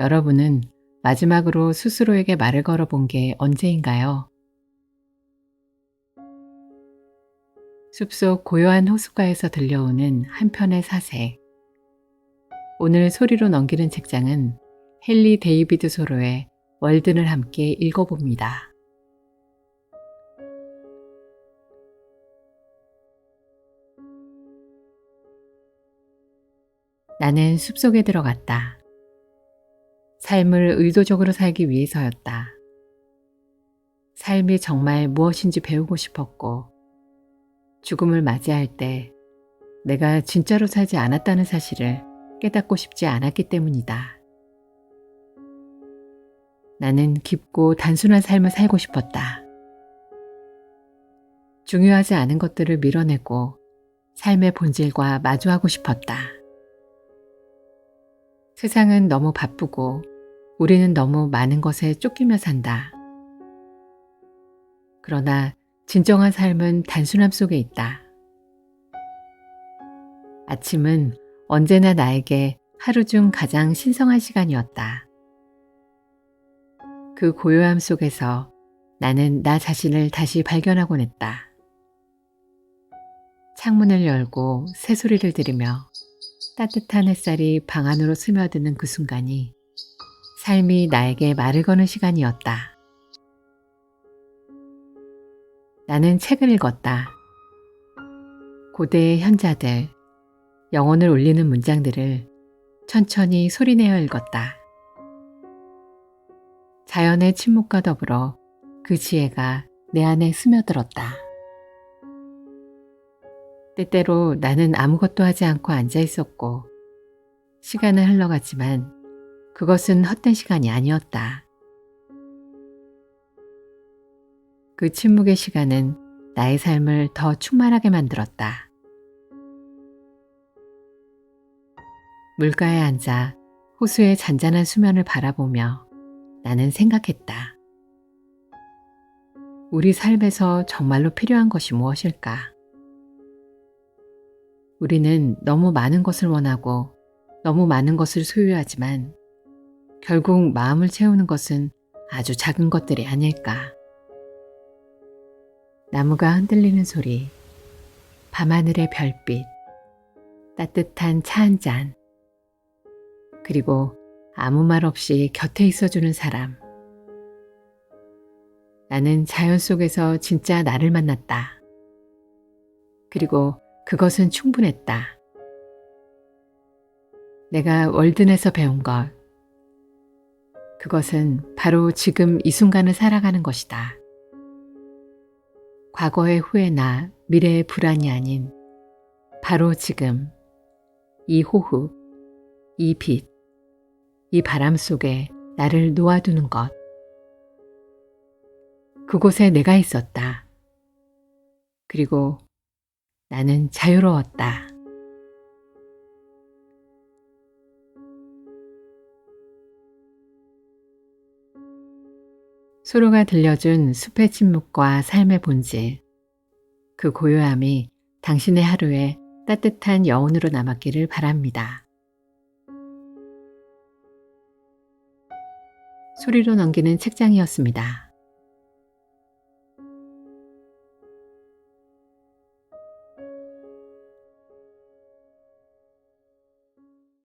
여러분은 마지막으로 스스로에게 말을 걸어본 게 언제인가요? 숲속 고요한 호숫가에서 들려오는 한편의 사색. 오늘 소리로 넘기는 책장은 헨리 데이비드 소로의 월든을 함께 읽어봅니다. 나는 숲속에 들어갔다. 삶을 의도적으로 살기 위해서였다. 삶이 정말 무엇인지 배우고 싶었고, 죽음을 맞이할 때 내가 진짜로 살지 않았다는 사실을 깨닫고 싶지 않았기 때문이다. 나는 깊고 단순한 삶을 살고 싶었다. 중요하지 않은 것들을 밀어내고 삶의 본질과 마주하고 싶었다. 세상은 너무 바쁘고 우리는 너무 많은 것에 쫓기며 산다. 그러나 진정한 삶은 단순함 속에 있다. 아침은 언제나 나에게 하루 중 가장 신성한 시간이었다. 그 고요함 속에서 나는 나 자신을 다시 발견하곤 했다. 창문을 열고 새소리를 들으며 따뜻한 햇살이 방 안으로 스며드는 그 순간이 삶이 나에게 말을 거는 시간이었다. 나는 책을 읽었다. 고대의 현자들, 영혼을 울리는 문장들을 천천히 소리내어 읽었다. 자연의 침묵과 더불어 그 지혜가 내 안에 스며들었다. 때때로 나는 아무것도 하지 않고 앉아 있었고, 시간은 흘러갔지만 그것은 헛된 시간이 아니었다. 그 침묵의 시간은 나의 삶을 더 충만하게 만들었다. 물가에 앉아 호수의 잔잔한 수면을 바라보며 나는 생각했다. 우리 삶에서 정말로 필요한 것이 무엇일까? 우리는 너무 많은 것을 원하고 너무 많은 것을 소유하지만 결국 마음을 채우는 것은 아주 작은 것들이 아닐까. 나무가 흔들리는 소리, 밤하늘의 별빛, 따뜻한 차 한 잔, 그리고 아무 말 없이 곁에 있어주는 사람. 나는 자연 속에서 진짜 나를 만났다. 그리고 그것은 충분했다. 내가 월든에서 배운 것. 그것은 바로 지금 이 순간을 살아가는 것이다. 과거의 후회나 미래의 불안이 아닌 바로 지금 이 호흡, 이 빛, 이 바람 속에 나를 놓아두는 것. 그곳에 내가 있었다. 그리고 나는 자유로웠다. 소로가 들려준 숲의 침묵과 삶의 본질. 그 고요함이 당신의 하루에 따뜻한 여운으로 남았기를 바랍니다. 소리로 넘기는 책장이었습니다.